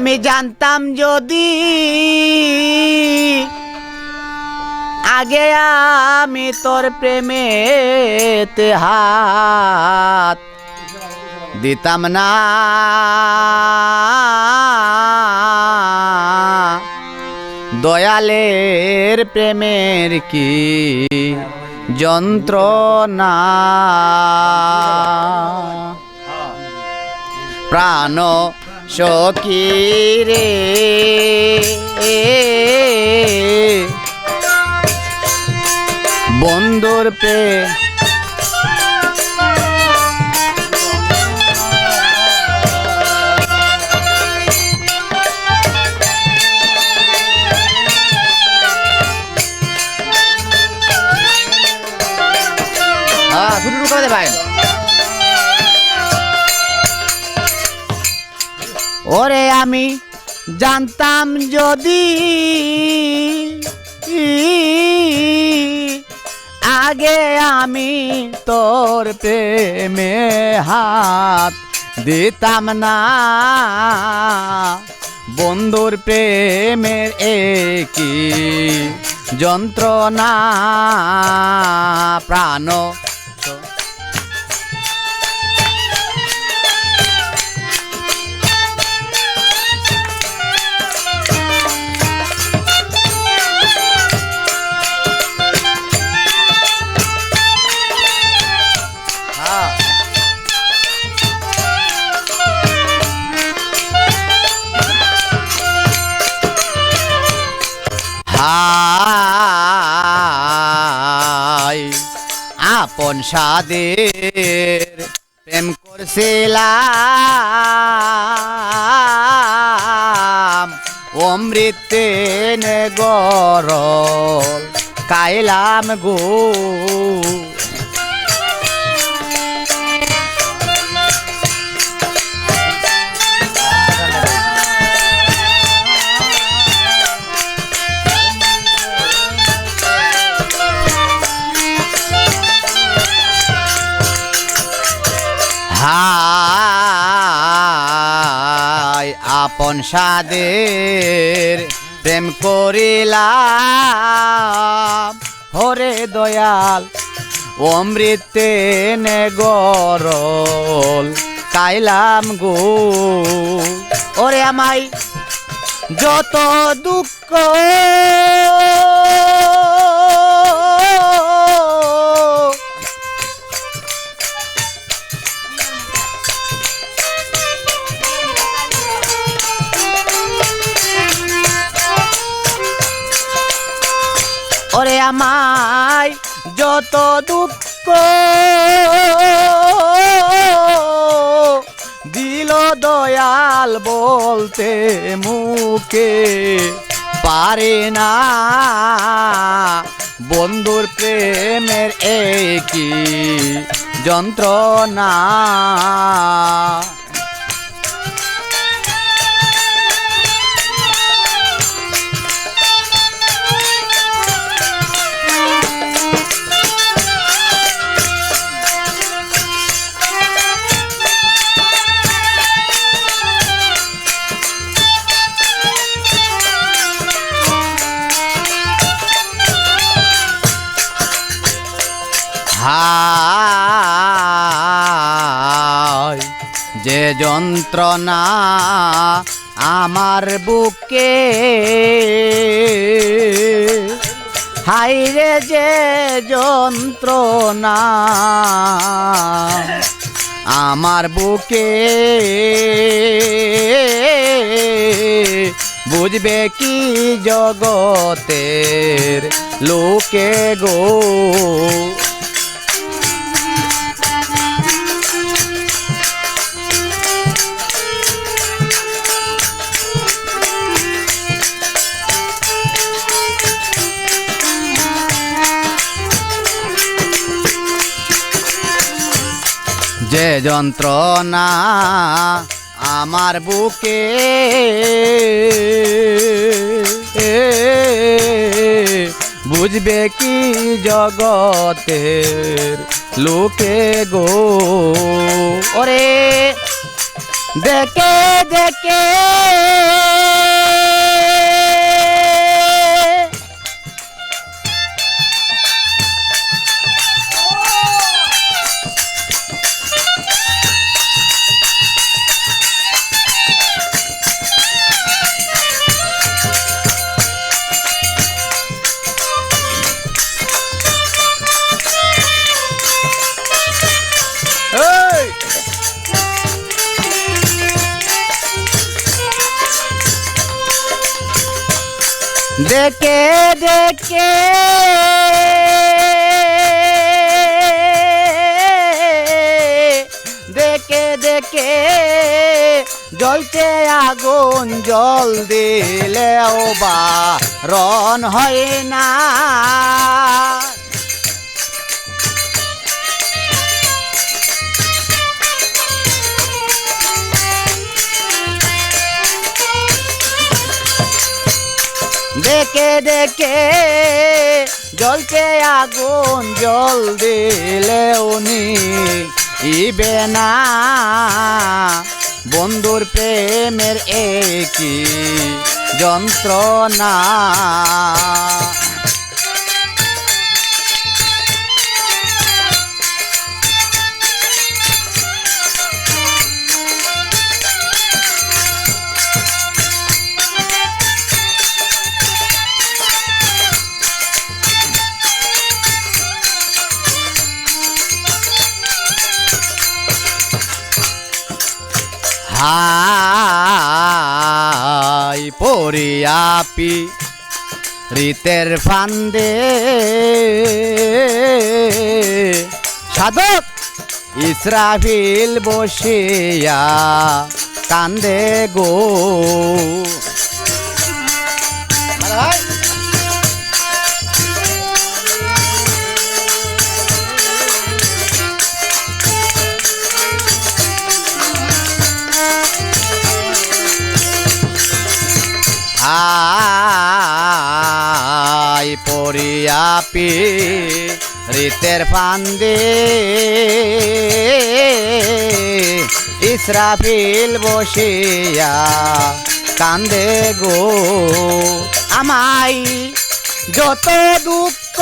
আমি জানতাম যদি আগে আমি তোর প্রেমেতে হাত দিতাম না। দয়ালের প্রেমের কি যন্ত্রণা? প্রাণ সখী রে। বন্ধুর পে। শুরু করে দে ওরে আমি জানতাম যদি আগে আমি তোর প্রেমে হাত দিতাম না। বন্ধুর প্রেমের একই যন্ত্রণা, প্রাণ হাই আপন সাদের প্রেম করছিলাম। অমৃতেন গরল কাইলাম গো। আপন সাদের প্রেম করিলাম। হরে দয়াল, অমৃতে নে গরল কাইলাম গো। ওরে আমাই যত দুঃখ দিল দয়াল বলতে মুখে পারে না। বন্ধুর প্রেমের একই যন্ত্রণা। হায় যে যন্ত্রণা আমার বুকে হাইরে যে যন্ত্রণা আমার বুকে, বুঝবে কি জগতের লোকে গো? যন্ত্রণা আমার বুকে। বুঝবে কি জগতের লোকে গো? ওরে দেখে দেখে। দেখে দেখে। দেখে দেখে। জলতে আগুন জল দিলেও বা রন হয় না। দেখে দেখে জ্বলছে আগুন জল দিলে উনি ইবে না। বন্ধুর প্রেমের একই যন্ত্রণা। হাই পরিয়াপি রীতের ফান্দে। সাধক ইসরাফিল বসিয়া কান্দে গো। হাই পরিয়াপি রীতের ফান্দে। ইসরাফিল বসিয়া কান্দে গো। আমাই যত দুঃখ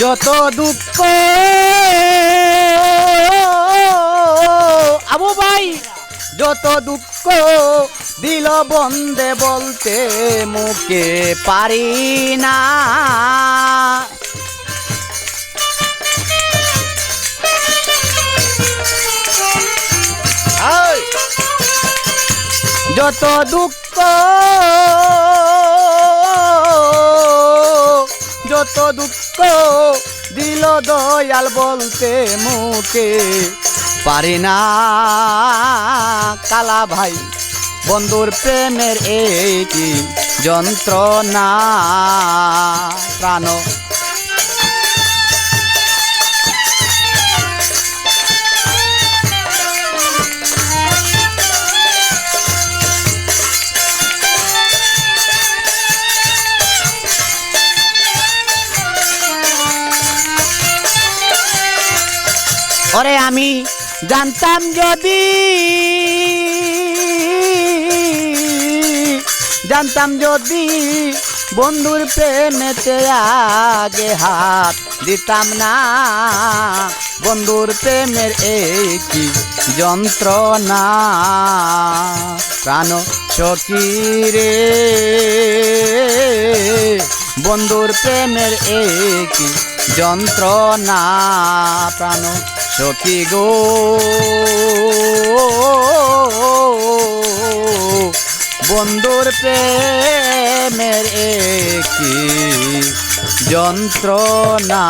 যত দুঃখ। আবু ভাই যত দুঃখ দিল বন্দে বলতে মুখে পারি না। যত দুঃখ যত দুঃখ দিল দয়াল বলতে মুখে। পারি না, কালা ভাই, বন্ধুর প্রেমের এই কি যন্ত্রণা? প্রাণ জানতাম যদি জানতাম যদি বন্ধুর প্রেমেতে আগে হাত দিতাম না। বন্ধুর প্রেমের একটি যন্ত্রণা, প্রাণ সকিরে বন্ধুর প্রেমের একটি যন্ত্রণা, প্রাণ সখী গো। বন্ধুর প্রেমের একটি যন্ত্রণা।